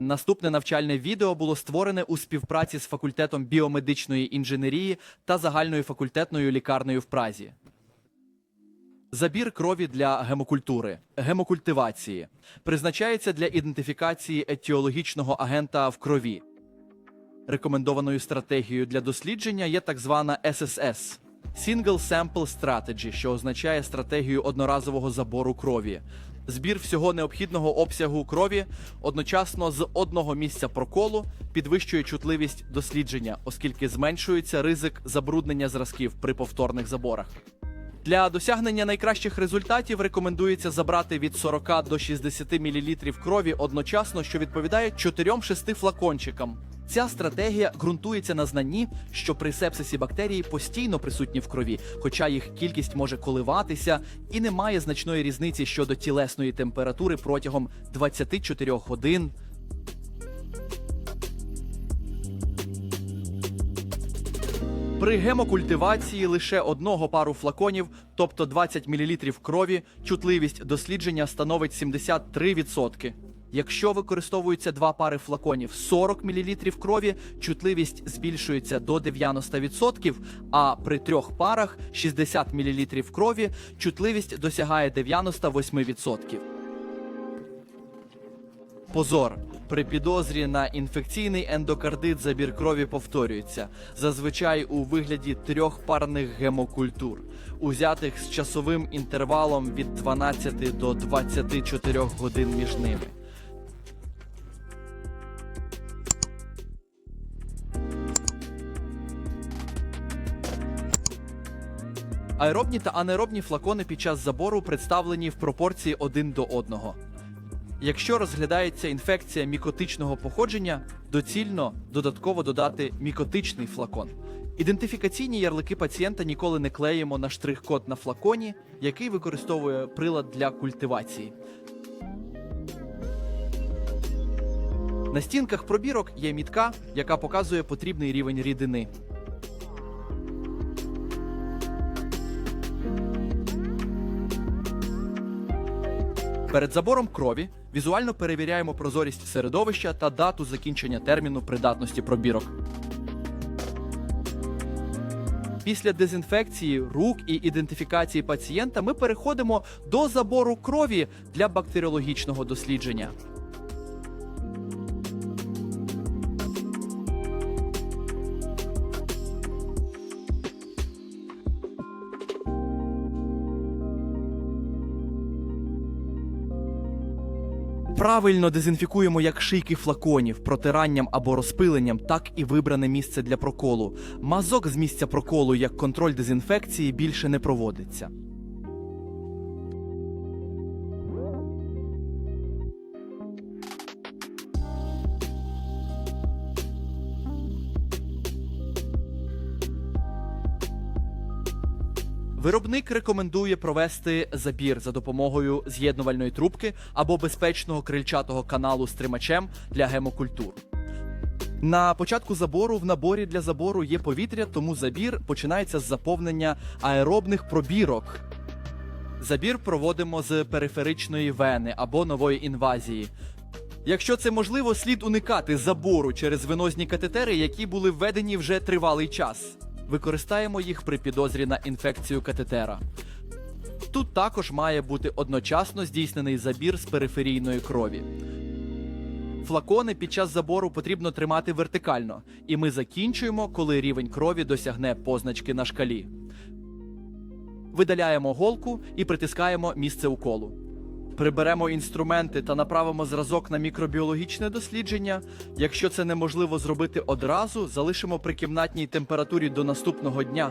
Наступне навчальне відео було створене у співпраці з факультетом біомедичної інженерії та загальною факультетною лікарнею в Празі. Забір крові для гемокультури, гемокультивації призначається для ідентифікації етіологічного агента в крові. Рекомендованою стратегією для дослідження є так звана SSS – Single Sample Strategy, що означає стратегію одноразового забору крові. Збір всього необхідного обсягу крові одночасно з одного місця проколу підвищує чутливість дослідження, оскільки зменшується ризик забруднення зразків при повторних заборах. Для досягнення найкращих результатів рекомендується забрати від 40 до 60 мл крові одночасно, що відповідає 4-6 флакончикам. Ця стратегія ґрунтується на знанні, що при сепсисі бактерії постійно присутні в крові, хоча їх кількість може коливатися і немає значної різниці щодо тілесної температури протягом 24 годин. При гемокультивації лише одного пару флаконів, тобто 20 мл крові, чутливість дослідження становить 73%. Якщо використовуються два пари флаконів 40 мл крові, чутливість збільшується до 90%, а при трьох парах 60 мл крові чутливість досягає 98%. Позор. При підозрі на інфекційний ендокардит забір крові повторюється, зазвичай у вигляді трьох парних гемокультур, узятих з часовим інтервалом від 12 до 24 годин між ними. Аеробні та анаеробні флакони під час забору представлені в пропорції один до одного. Якщо розглядається інфекція мікотичного походження, доцільно додатково додати мікотичний флакон. Ідентифікаційні ярлики пацієнта ніколи не клеїмо на штрих-код на флаконі, який використовує прилад для культивації. На стінках пробірок є мітка, яка показує потрібний рівень рідини. Перед забором крові візуально перевіряємо прозорість середовища та дату закінчення терміну придатності пробірок. Після дезінфекції рук і ідентифікації пацієнта ми переходимо до забору крові для бактеріологічного дослідження. Правильно дезінфікуємо як шийки флаконів протиранням або розпиленням, так і вибране місце для проколу. Мазок з місця проколу як контроль дезінфекції більше не проводиться. Виробник рекомендує провести забір за допомогою з'єднувальної трубки або безпечного крильчатого каналу з тримачем для гемокультур. На початку забору в наборі для забору є повітря, тому забір починається з заповнення аеробних пробірок. Забір проводимо з периферичної вени або нової інвазії. Якщо це можливо, слід уникати забору через венозні катетери, які були введені вже тривалий час. Використаємо їх при підозрі на інфекцію катетера. Тут також має бути одночасно здійснений забір з периферійної крові. Флакони під час забору потрібно тримати вертикально, і ми закінчуємо, коли рівень крові досягне позначки на шкалі. Видаляємо голку і притискаємо місце уколу. Приберемо інструменти та направимо зразок на мікробіологічне дослідження. Якщо це неможливо зробити одразу, залишимо при кімнатній температурі до наступного дня.